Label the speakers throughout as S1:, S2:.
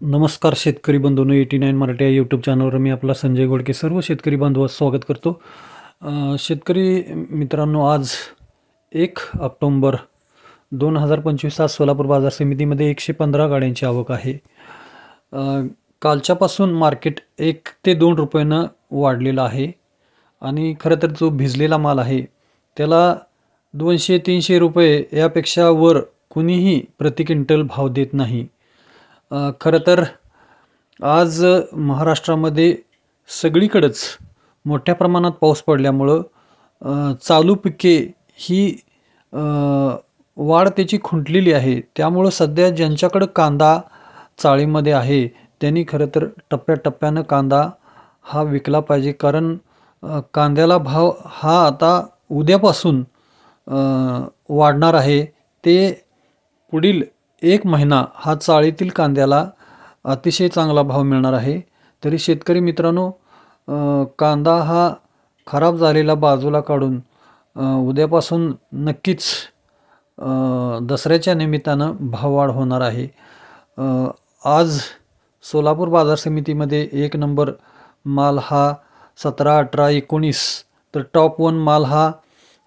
S1: नमस्कार शेतकरी बंधूंनो eighty nine Marathi या यूट्यूब चॅनलवर मी आपला संजय गोडके. सर्व शेतकरी बांधवांचं स्वागत करतो. शेतकरी मित्रांनो आज एक ऑक्टोंबर दोन हजार पंचवीस आज सोलापूर बाजार समितीमध्ये एकशे पंधरा गाड्यांची आवक आहे. कालच्यापासून मार्केट एक ते दोन रुपयानं वाढलेलं आहे आणि खरं तर जो भिजलेला माल आहे त्याला दोनशे तीनशे रुपये यापेक्षा वर कुणीही प्रति क्विंटल भाव देत नाही. खरं तर आज महाराष्ट्रामध्ये सगळीकडंच मोठ्या प्रमाणात पाऊस पडल्यामुळं चालू पिके ही वाढ त्याची खुंटलेली आहे. त्यामुळं सध्या ज्यांच्याकडं कांदा चाळीमध्ये आहे त्यांनी खरं तर टप्प्याटप्प्यानं कांदा हा विकला पाहिजे. कारण कांद्याला भाव हा आता उद्यापासून वाढणार आहे. ते पुढील एक महिना हा चाळीतील कांद्याला अतिशय चांगला भाव मिळणार आहे. तरी शेतकरी मित्रांनो कांदा हा खराब झालेला बाजूला काढून उद्यापासून नक्कीच दसऱ्याच्या निमित्तानं भाववाढ होणार आहे. आज सोलापूर बाजार समितीमध्ये एक नंबर माल हा सतरा अठरा एकोणीस तर टॉप वन माल हा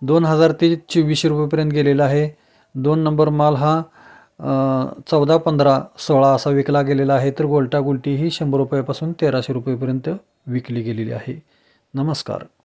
S1: दोन हजार ते चोवीसशे रुपयेपर्यंत गेलेला आहे. दोन नंबर माल हा चौदा पंधरा सोळा असा विकला गेलेला आहे तर गोल्टा गुलटी ही शंभर रुपयापासून तेराशे रुपयेपर्यंत विकली गेलेली आहे. नमस्कार.